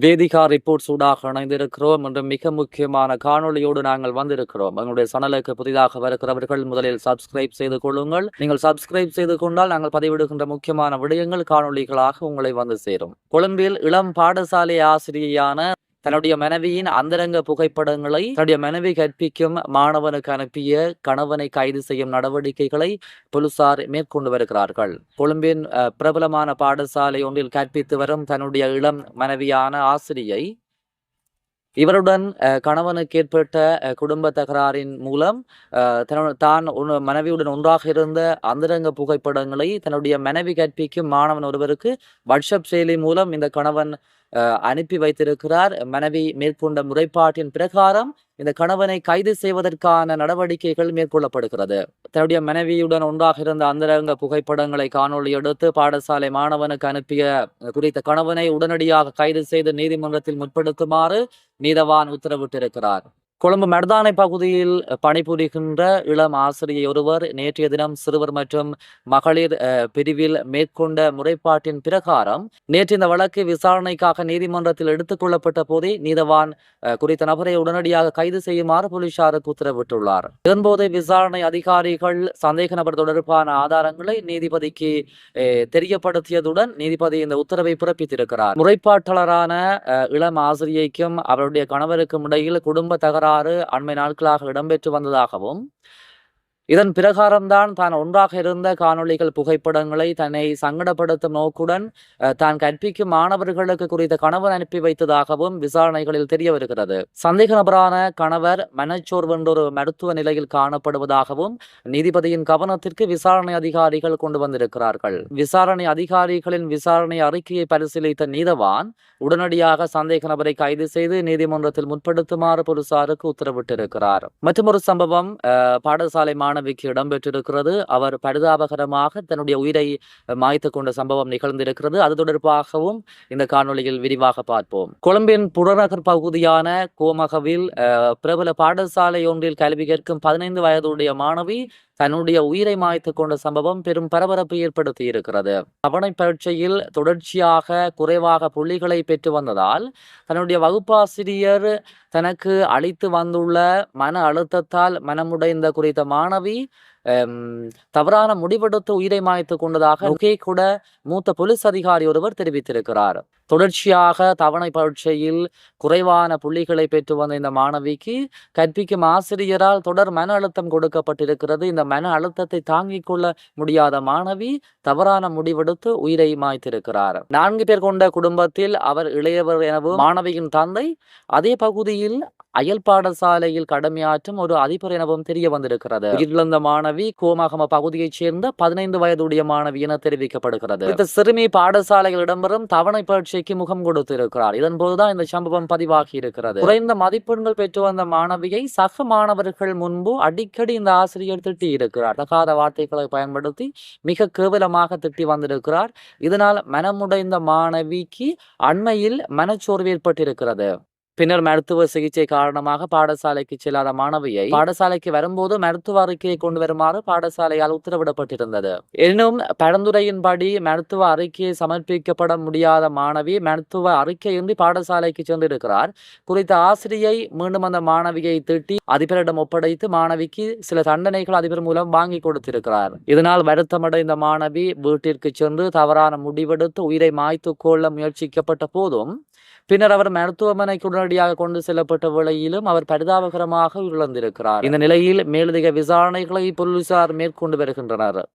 Vedika reports ஊடாக இணைந்திருக்கிறோம் என்று மிக முக்கியமான காணொளியோடு நாங்கள் வந்திருக்கிறோம். எங்களுடைய சேனலுக்கு புதிதாக வருகிறவர்கள் முதலில் சப்ஸ்கிரைப் செய்து கொள்ளுங்கள். நீங்கள் சப்ஸ்கிரைப் செய்து கொண்டால் நாங்கள் பதிவிடுகின்ற முக்கியமான விடயங்கள் காணொளிகளாக உங்களை வந்து சேரும். கொழும்பில் இளம் பாடசாலை ஆசிரியையான தன்னுடைய மனைவியின் அந்தரங்க புகைப்படங்களை தன்னுடைய மனைவி கற்பிக்கும் மாணவனுக்கு அனுப்பிய கணவனை கைது செய்யும் நடவடிக்கைகளை போலீசார் மேற்கொண்டு வருகிறார்கள். கொழும்பின் பிரபலமான பாடசாலை ஒன்றில் கற்பித்து வரும் தன்னுடைய இளம் மனைவியான ஆசிரியை இவருடன் அஹ், கணவனுக்கு ஏற்பட்ட குடும்ப தகராறின் மூலம் அஹ், தான் மனைவியுடன் ஒன்றாக இருந்த அந்தரங்க புகைப்படங்களை தன்னுடைய மனைவி கற்பிக்கும் மாணவன் ஒருவருக்கு வாட்ஸ்அப் செயலி மூலம் இந்த கணவன் அஹ், அனுப்பி வைத்திருக்கிறார். மனைவி மேற்கொண்ட முறைப்பாட்டின் பிரகாரம் இந்த கணவனை கைது செய்வதற்கான நடவடிக்கைகள் மேற்கொள்ளப்படுகிறது. தன்னுடைய மனைவியுடன் ஒன்றாக இருந்த அந்தரங்க புகைப்படங்களை காணொளி எடுத்து பாடசாலை மாணவனுக்கு அனுப்பிய குறித்த கணவனை உடனடியாக கைது செய்து நீதிமன்றத்தில் முற்படுத்துமாறு நீதவான் உத்தரவிட்டிருக்கிறார். கொழும்பு மர்தானை பகுதியில் பணிபுரிகின்ற இளம் ஆசிரியை ஒருவர் நேற்றைய தினம் சிறுவர் மற்றும் மகளிர் பிரிவில் மேற்கொண்ட முறைப்பாட்டின் பிரகாரம் நேற்று இந்த வழக்கு விசாரணைக்காக நீதிமன்றத்தில் எடுத்துக் கொள்ளப்பட்ட போதே நீதவான் குறித்த நபரை உடனடியாக கைது செய்யுமாறு போலீசாருக்கு உத்தரவிட்டுள்ளார். இதன்போது விசாரணை அதிகாரிகள் சந்தேக நபர் தொடர்பான ஆதாரங்களை நீதிபதிக்கு தெரியப்படுத்தியதுடன் நீதிபதி இந்த உத்தரவை பிறப்பித்திருக்கிறார். முறைப்பாட்டாளரான அஹ், இளம் ஆசிரியைக்கும் அவருடைய கணவருக்கும் இடையில் குடும்ப தகராறு வரலாறு அண்மை நாட்களாக இடம்பெற்று வந்ததாகவும் இதன் பிரகாரம்தான் தான் ஒன்றாக இருந்த காணொளிகள் புகைப்படங்களை தன்னை சங்கடப்படுத்தும் நோக்குடன் தான் கற்பிக்கும் மாணவர்களுக்கு குறித்த கணவர் அனுப்பி வைத்ததாகவும் விசாரணைகளில் தெரிய வருகிறது சந்தேக நபரான கணவர் மனச்சோர்வு என்றொரு மருத்துவ நிலையில் காணப்படுவதாகவும் நீதிபதியின் கவனத்திற்கு விசாரணை அதிகாரிகள் கொண்டு வந்திருக்கிறார்கள். விசாரணை அதிகாரிகளின் விசாரணை அறிக்கையை பரிசீலித்த நீதவான் உடனடியாக சந்தேக நபரை கைது செய்து நீதிமன்றத்தில் முற்படுத்துமாறு போலீசாருக்கு உத்தரவிட்டிருக்கிறார். மற்றொரு சம்பவம் பாடசாலை பாடசாலை மாணவிக்கு இடம்பெற்றிருக்கிறது. அவர் பரிதாபகரமாக தன்னுடைய உயிரை மாய்த்து கொண்ட சம்பவம் நிகழ்ந்திருக்கிறது. அது தொடர்பாகவும் இந்த காணொளியில் விரிவாக பார்ப்போம். கொழும்பின் புறநகர் பகுதியான கோமகவில் பிரபல பாடசாலை ஒன்றில் கல்வி கற்கும் பதினைந்து வயதுடைய மாணவி தன்னுடைய உயிரை மாய்த்து கொண்ட சம்பவம் பெரும் பரபரப்பு ஏற்படுத்தி இருக்கிறது. கவனை பரீட்சையில் தொடர்ச்சியாக குறைவாக புள்ளிகளை பெற்று வந்ததால் தன்னுடைய வகுப்பாசிரியர் தனக்கு அளித்து வந்துள்ள மன அழுத்தத்தால் மனமுடைந்த குறித்த மாணவி தவறான முடிவெடுத்து உயிரை மாய்த்து கொண்டதாக கூட மூத்த போலீஸ் அதிகாரி ஒருவர் தெரிவித்திருக்கிறார். தொடர்ச்சியாக தவணை பரீட்சையில் குறைவான புள்ளிகளை பெற்று வந்த இந்த மாணவிக்கு கற்பிக்கும் ஆசிரியரால் தொடர் மன அழுத்தம் கொடுக்கப்பட்டிருக்கிறது. இந்த மன அழுத்தத்தை தாங்கிக் கொள்ள முடியாத மாணவி தவறான முடிவெடுத்து உயிரை மாய்த்திருக்கிறார். நான்கு பேர் கொண்ட குடும்பத்தில் அவர் இளையவர் எனவும் மாணவியின் தந்தை அதே பகுதியில் அயல் பாடசாலையில் கடமையாற்றும் ஒரு அதிபர் எனவும் தெரிய வந்திருக்கிறது. உயிரிழந்த மாணவி கோமாகம பகுதியைச் சேர்ந்த பதினைந்து வயதுடைய மாணவி என தெரிவிக்கப்படுகிறது. இந்த சிறுமி பாடசாலையில் இடம்பெறும் தவணை பயிற்சி பரீட்சைக்கு முகம் கொடுத்திருக்கிறார். இதன் போதுதான் இந்த சம்பவம் பதிவாகி இருக்கிறது குறைந்த மதிப்பெண்கள் பெற்று வந்த மாணவியை சக மாணவர்கள் முன்பு அடிக்கடி இந்த ஆசிரியர் திட்டி இருக்கிறார் தகாத வார்த்தைகளை பயன்படுத்தி மிக கேவலமாக திட்டி வந்திருக்கிறார். இதனால் மனமுடைந்த மாணவிக்கு அண்மையில் மனச்சோர்வு ஏற்பட்டிருக்கிறது. பின்னர் மருத்துவ சிகிச்சை காரணமாக பாடசாலைக்கு செல்லாத மாணவியை பாடசாலைக்கு வரும்போது மருத்துவ அறிக்கையை கொண்டு வருமாறு பாடசாலையால் உத்தரவிடப்பட்டிருந்தது. எனினும் பரந்துரையின்படி மருத்துவ அறிக்கையை சமர்ப்பிக்கப்பட முடியாத மாணவி மருத்துவ அறிக்கையின்றி பாடசாலைக்கு சென்றிருக்கிறார். குறித்த ஆசிரியை மீண்டும் அந்த மாணவியை திட்டி அதிபரிடம் ஒப்படைத்து மாணவிக்கு சில தண்டனைகள் அதிபர் மூலம் வாங்கி கொடுத்திருக்கிறார். இதனால் வருத்தமடைந்த மாணவி வீட்டிற்கு சென்று தவறான முடிவெடுத்து உயிரை மாய்த்து கொள்ள முயற்சிக்கப்பட்ட போதும் பின்னர் அவர் மருத்துவமனைக்கு உடனடியாக கொண்டு செல்லப்பட்ட வேளையிலும் அவர் பரிதாபகரமாக உயிரிழந்திருக்கிறார். இந்த நிலையில் மேலதிக விசாரணைகளை போலீசார் மேற்கொண்டு வருகின்றனர்.